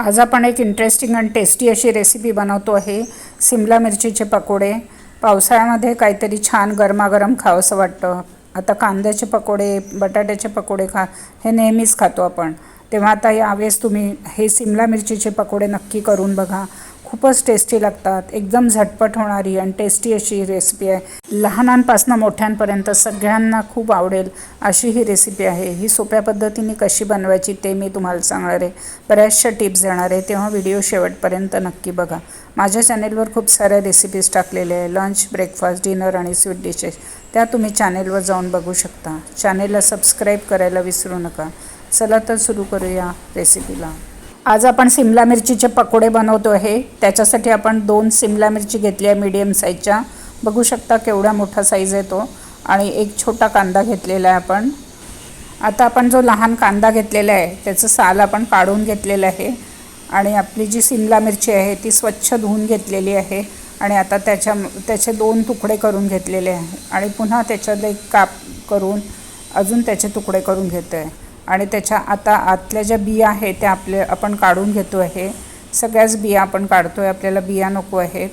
आज आपण एक इंटरेस्टिंग आणि टेस्टी अशी रेसिपी बनवतो आहे. सिमला मिरचीचे पकोडे. पावसाळ्यामध्ये काहीतरी छान गरमागरम खावंसं वाटतं. आता कांद्याचे पकोडे बटाट्याचे पकोडे खा हे नेहमीच खातो आपण. तेव्हा आता यावेळेस तुम्ही हे सिमला मिरचीचे पकोडे नक्की करून बघा. खूपच टेस्टी लागतात. एकदम झटपट होणारी आणि टेस्टी अशी रेसिपी आहे. लहानांपासून मोठ्यांपर्यंत सगळ्यांना खूप आवडेल अशी ही रेसिपी आहे. ही सोप्या पद्धतीने कशी बनवायची ते मी तुम्हाला सांगणार आहे. बऱ्याचशा टिप्स देणार आहे. तेव्हा व्हिडिओ शेवटपर्यंत नक्की बघा. माझ्या चॅनेलवर खूप साऱ्या रेसिपीज टाकलेल्या आहे. लंच ब्रेकफास्ट डिनर आणि स्वीट डिशेस त्या तुम्ही चॅनेलवर जाऊन बघू शकता. चॅनेलला सबस्क्राईब करायला विसरू नका. चला तर सुरू करूया रेसिपीला आज आपण सिमला मिरचीचे पकोडे बनवतो आहे त्याच्यासाठी आपण दोन सिमला मिरची घेतली आहे मीडियम साईजच्या बघू शकता केवढा मोठा साईज आहे तो. आणि एक छोटा कांदा घेतलेला आहे आपण. आता आपण जो लहान कांदा घेतलेला आहे त्याचं साल आपण काढून घेतलेलं आहे. आणि आपली जी सिमला मिरची आहे ती स्वच्छ धुवून घेतलेली आहे. आणि आता त्याच्या त्याचे दोन तुकडे करून घेतलेले आहे. आणि पुन्हा त्याच्यात एक काप करून अजून त्याचे तुकडे करून घेतो आहे आणि त्याच्या आता आतल्या ज्या बिया आहेत त्या आपले आपण काढून घेतो आहे सगळ्याच बिया आपण काढतो आहे आपल्याला बिया नको आहेत.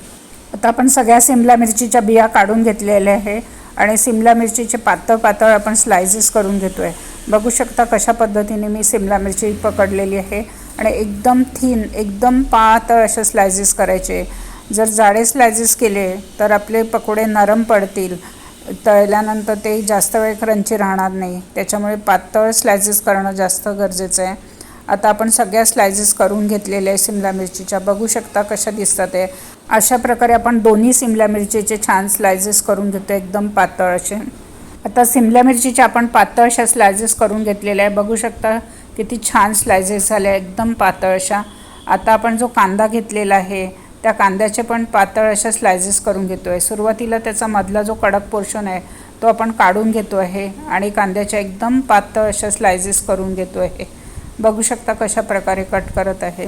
आता आपण सगळ्या सिमला मिरचीच्या बिया काढून घेतलेल्या आहे आणि सिमला मिरचीचे पातळ पातळ आपण स्लायसेस करून घेतो आहे बघू शकता कशा पद्धतीने मी सिमला मिरची पकडलेली आहे आणि एकदम थीन एकदम पातळ असे स्लायसेस करायचे. जर जाडे स्लायसेस केले तर आपले पकोडे नरम पडतील. तळल्यानंतर ते जास्त वेळ क्रंची राहणार नाही. त्याच्यामुळे पातळ स्लायसेस करणं जास्त गरजेचं आहे. आता आपण सगळ्या स्लायसेस करून घेतलेल्या आहे सिमला मिरचीच्या. बघू शकता कशा दिसतात आहे अशा प्रकारे आपण दोन्ही सिमला मिरचीचे छान स्लायसेस करून घेतो. एकदम पातळ असे. आता सिमला मिरचीचे आपण पातळ अशा स्लायसेस करून घेतलेल्या आहे. बघू शकता किती छान स्लायसेस झाल्या. एकदम पातळ अशा. आता आपण जो कांदा घेतलेला आहे त्या कांद्याचे पण पातळ अशा स्लायसेस करून घेतो आहे सुरुवातीला त्याचा मधला जो कडक पोर्शन आहे तो आपण काढून घेतो आहे आणि कांद्याच्या एकदम पातळ अशा स्लायसेस करून घेतो आहे बघू शकता कशा प्रकारे कट करत आहे.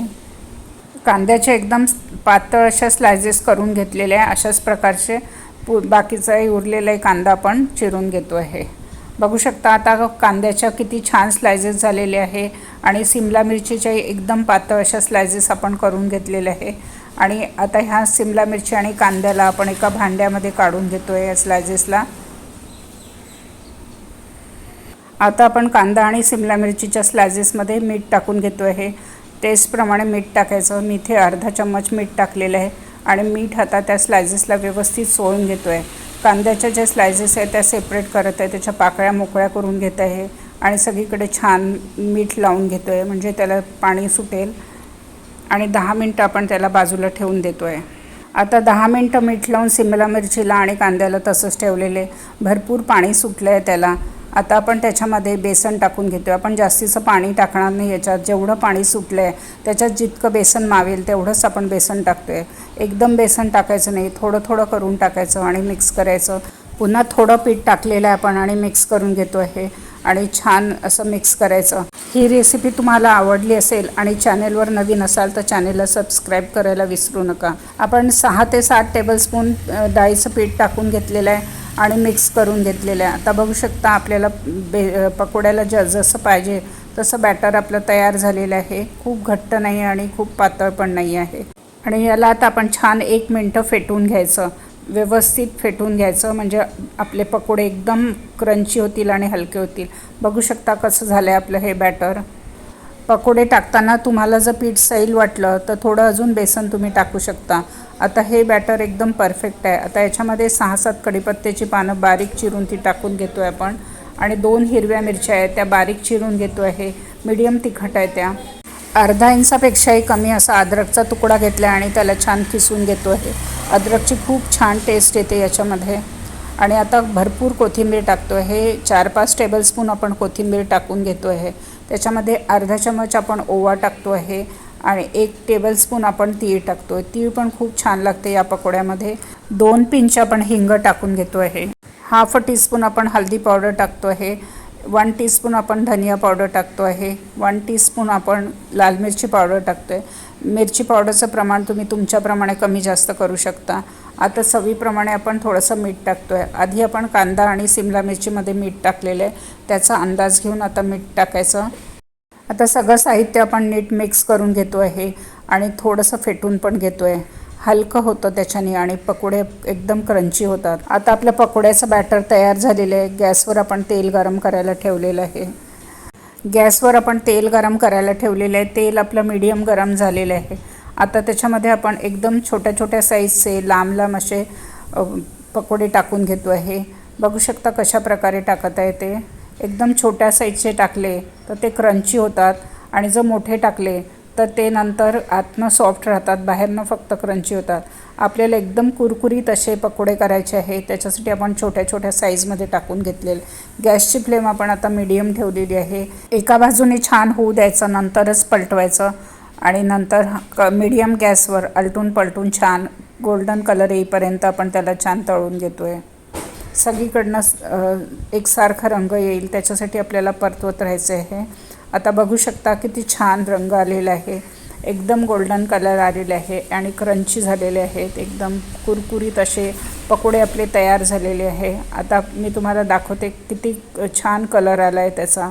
कांद्याचे एकदम पातळ अशा स्लायसेस करून घेतलेले आहे. अशाच प्रकारचे पु बाकीचाही उरलेलाही कांदा आपण चिरून घेतो आहे बघू शकता आता कांद्याच्या किती छान स्लायसेस झालेले आहे आणि सिमला मिरचीच्या एकदम पातळ अशा स्लायसेस आपण करून घेतलेले आहे. आणि आता ह्या सिमला मिरची आणि कांद्याला आपण एका भांड्यामध्ये काढून घेतो आहे या स्लायसेसला आता आपण कांदा आणि सिमला मिरचीच्या स्लायसेसमध्ये मीठ टाकून घेतो आहे टेस्टप्रमाणे मीठ टाकायचं. मी इथे अर्धा चम्मच मीठ टाकलेलं आहे आणि मीठ आता त्या स्लायसेसला व्यवस्थित सोळून घेतो आहे कांद्याच्या ज्या स्लायसेस आहेत त्या सेपरेट करत आहे. त्याच्या पाकळ्या मोकळ्या करून घेत आहे. आणि सगळीकडे छान मीठ लावून घेतो आहे म्हणजे त्याला पाणी सुटेल. आणि दहा मिनटं आपण त्याला बाजूला ठेवून देतो आहे आता दहा मिनटं मीठ लावून सिमला मिरचीला आणि कांद्याला तसंच ठेवलेले. भरपूर पाणी सुटलं आहे त्याला. आता आपण त्याच्यामध्ये बेसन टाकून घेतो आपण जास्तीचं पाणी टाकणार नाही याच्यात. जेवढं पाणी सुटलं आहे त्याच्यात जितकं बेसन मावेल तेवढंच आपण बेसन टाकतो आहे एकदम बेसन टाकायचं नाही. थोडं थोडं करून टाकायचं आणि मिक्स करायचं. पुन्हा थोडं पीठ टाकलेलं आहे आपण आणि मिक्स करून घेतो आहे आणि छान असं मिक्स करायचं. ही रेसिपी तुम्हाला आवडली असेल आणि चॅनेलवर नवीन असाल तर चॅनेलला सबस्क्राईब करायला विसरू नका. आपण सहा ते सात टेबलस्पून डाळीचं पीठ टाकून घेतलेलं आहे. आणि मिक्स करून घेतलेलं आहे आता बघू शकता आपल्याला बे पकोड्याला ज जसं पाहिजे तसं बॅटर आपलं तयार झालेलं आहे. खूप घट्ट नाही आणि खूप पातळ पण नाही आहे. आणि याला आता आपण छान एक मिनटं फेटून घ्यायचं. व्यवस्थित फेटून घ्यायचं. म्हणजे आपले पकोडे एकदम क्रंची होतील आणि हलके होतील. बघू शकता कसं झालं आहे आपलं हे बॅटर पकोडे टाकताना तुम्हाला जर पीठ सैल वाटलं तर थोडं अजून बेसन तुम्ही टाकू शकता. आता हे बॅटर एकदम परफेक्ट आहे. आता याच्यामध्ये सहा सात कढीपत्त्याची पानं बारीक चिरून ती टाकून घेतो आहे आपण. आणि दोन हिरव्या मिरच्या आहेत त्या बारीक चिरून घेतो आहे मीडियम तिखट आहे त्या. अर्धा इंचापेक्षाही कमी असा अद्रकचा तुकडा घेतला आहे आणि त्याला छान किसून घेतो आहे अद्रकची खूप छान टेस्ट येते याच्यामध्ये. आणि आता भरपूर कोथिंबीर टाकतो आहे चार पाच टेबलस्पून आपण कोथिंबीर टाकून घेतो आहे त्याच्यामध्ये अर्धा चमच आपण ओवा टाकतो आहे आणि एक टेबलस्पून आपण तीळ टाकतो आहे तीळ पण खूप छान लागते या पकोड्यामध्ये. दोन पिंच आपण हिंग टाकून घेतो आहे हाफ अ टीस्पून आपण हळदी पावडर टाकतो आहे वन टीस्पून आपण धनिया पावडर टाकतो आहे. वन टीस्पून आपण लाल मिरची पावडर टाकतो आहे मिरची पावडरचं प्रमाण तुम्ही तुमच्याप्रमाणे कमी जास्त करू शकता. आता चवीप्रमाणे आपण थोडंसं मीठ टाकतो आहे आधी आपण कांदा आणि सिमला मिरचीमध्ये मीठ टाकलेलं आहे. त्याचा अंदाज घेऊन आता मीठ टाकायचं. आता सगळं साहित्य आपण नीट मिक्स करून घेतो आहे आणि थोडंसं फेटून पण घेतो आहे हलकं होतं त्याच्याने आणि पकोडे एकदम क्रंची होतात. आता आपल्या पकोड्याचं बॅटर तयार झालेलं आहे. गॅसवर आपण तेल गरम करायला ठेवलेलं आहे. गॅसवर आपण तेल गरम करायला ठेवलेलं आहे. तेल आपलं मीडियम गरम झालेलं आहे. आता त्याच्यामध्ये आपण एकदम छोट्या छोट्या साईजचे लांब लांब असे पकोडे टाकून घेतो आहे. बघू शकता कशा प्रकारे टाकत आहे ते. एकदम छोट्या साईजचे टाकले तर ते क्रंची होतात. आणि जर मोठे टाकले तर ते नंतर आतनं सॉफ्ट राहतात बाहेरनं फक्त क्रंची होतात. आपल्याला एकदम कुरकुरीत असे पकोडे करायचे आहे त्याच्यासाठी आपण छोट्या छोट्या साईजमध्ये टाकून घेतलेले. गॅसची फ्लेम आपण आता मीडियम ठेवलेली आहे. एका बाजूने छान होऊ द्यायचं नंतरच पलटवायचं आणि नंतर क मीडियम गॅसवर आलटून पलटून छान गोल्डन कलर येईपर्यंत आपण त्याला छान तळून घेतो आहे सगळीकडनं एकसारखा रंग येईल त्याच्यासाठी आपल्याला परतवत राहायचं आहे. आता बघू शकता किती छान रंग आलेला आहे. एकदम गोल्डन कलर आलेले आहे आणि क्रंची झालेले आहेत. एकदम कुरकुरीत असे पकोडे आपले तयार झालेले आहे. आता मी तुम्हाला दाखवते किती छान कलर आला आहे त्याचा.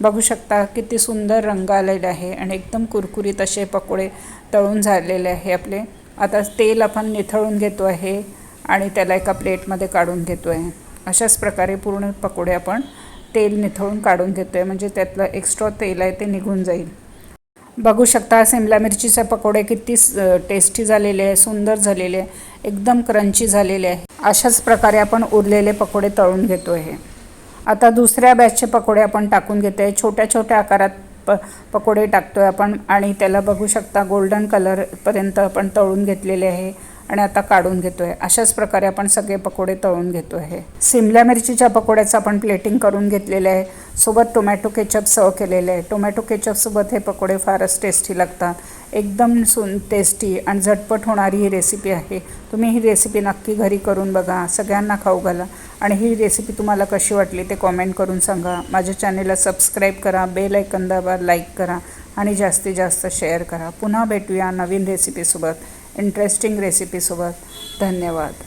बघू शकता किती सुंदर रंग आलेला आहे आणि एकदम कुरकुरीत असे पकोडे तळून झालेले आहे आपले. आता तेल आपण निथळून घेतो आहे आणि त्याला एका प्लेटमध्ये काढून घेतो आहे अशाच प्रकारे पूर्ण पकोडे आपण तेल निथळून काढून घेतो आहे म्हणजे त्यातलं एक्स्ट्रा तेल आहे ते निघून जाईल. बघू शकता शिमला मिरचीचे पकोडे किती टेस्टी झालेले आहे सुंदर झालेले आहे एकदम क्रंची झालेले आहे. अशाच प्रकारे आपण उरलेले पकोडे तळून घेतो आहे आता दुसऱ्या बॅचचे पकोडे आपण टाकून घेतो आहे छोट्या छोट्या आकारात प पकोडे टाकतो आहे आपण. आणि त्याला बघू शकता गोल्डन कलरपर्यंत आपण तळून घेतलेले आहे. आणि आता काढून घेतो आहे अशाच प्रकारे आपण सगळे पकोडे तळून घेतो आहे सिमला मिरचीच्या पकोड्याचं आपण प्लेटिंग करून घेतलेलं आहे. सोबत टोमॅटो केचप सर्व केलेलं आहे. टोमॅटो केचपसोबत हे पकोडे फारच टेस्टी लागतात. एकदम सुन टेस्टी आणि झटपट होणारी ही रेसिपी आहे. तुम्ही ही रेसिपी नक्की घरी करून बघा. सगळ्यांना खाऊ घाला. आणि ही रेसिपी तुम्हाला कशी वाटली ते कॉमेंट करून सांगा. माझ्या चॅनेलला सबस्क्राईब करा. बेल ऐकन दाबा लाईक करा. आणि जास्तीत जास्त शेअर करा. पुन्हा भेटूया नवीन रेसिपीसोबत इंटरेस्टिंग रेसिपीसोबत धन्यवाद.